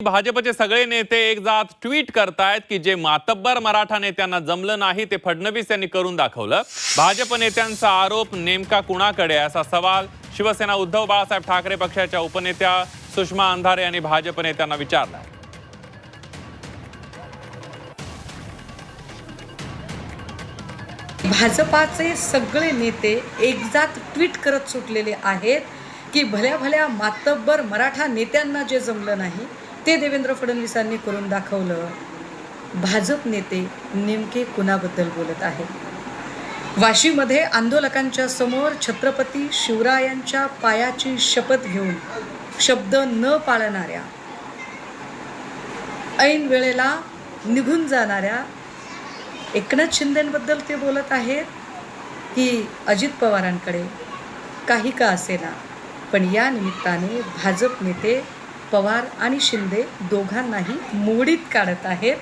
भाजपचे सगळे नेते एक जात ट्विट करतायत की जे मातब्बर मराठा नेत्यांना जमलं नाही ते फडणवीस यांनी करून दाखवलं. भाजप नेत्यांचा आरोप नेमका कुणाकडे असा सवाल शिवसेना उद्धव बाळासाहेब ठाकरे पक्षाच्या उपनेत्या सुषमा अंधारे यांनी भाजप नेत्यांना विचारला भाजपाचे सगळे नेते एकजात ट्विट करत सुटलेले आहेत की भल्या भल्या मातब्बर मराठा नेत्यांना जे जमलं नाही ते देवेंद्र फडणवीसांनी करून दाखवलं भाजप नेते नेमके कुणाबद्दल बोलत आहेत? वाशीमध्ये आंदोलकांच्या समोर छत्रपती शिवरायांच्या पायाची शपथ घेऊन शब्द न पाळणाऱ्या ऐन वेळेला निघून जाणाऱ्या एकनाथ शिंदेबद्दल ते बोलत आहेत की अजित पवारांकडे काही का असेना पण या निमित्ताने भाजप नेते पवार आणि शिंदे दोघांनाही मोडीत काढत आहेत.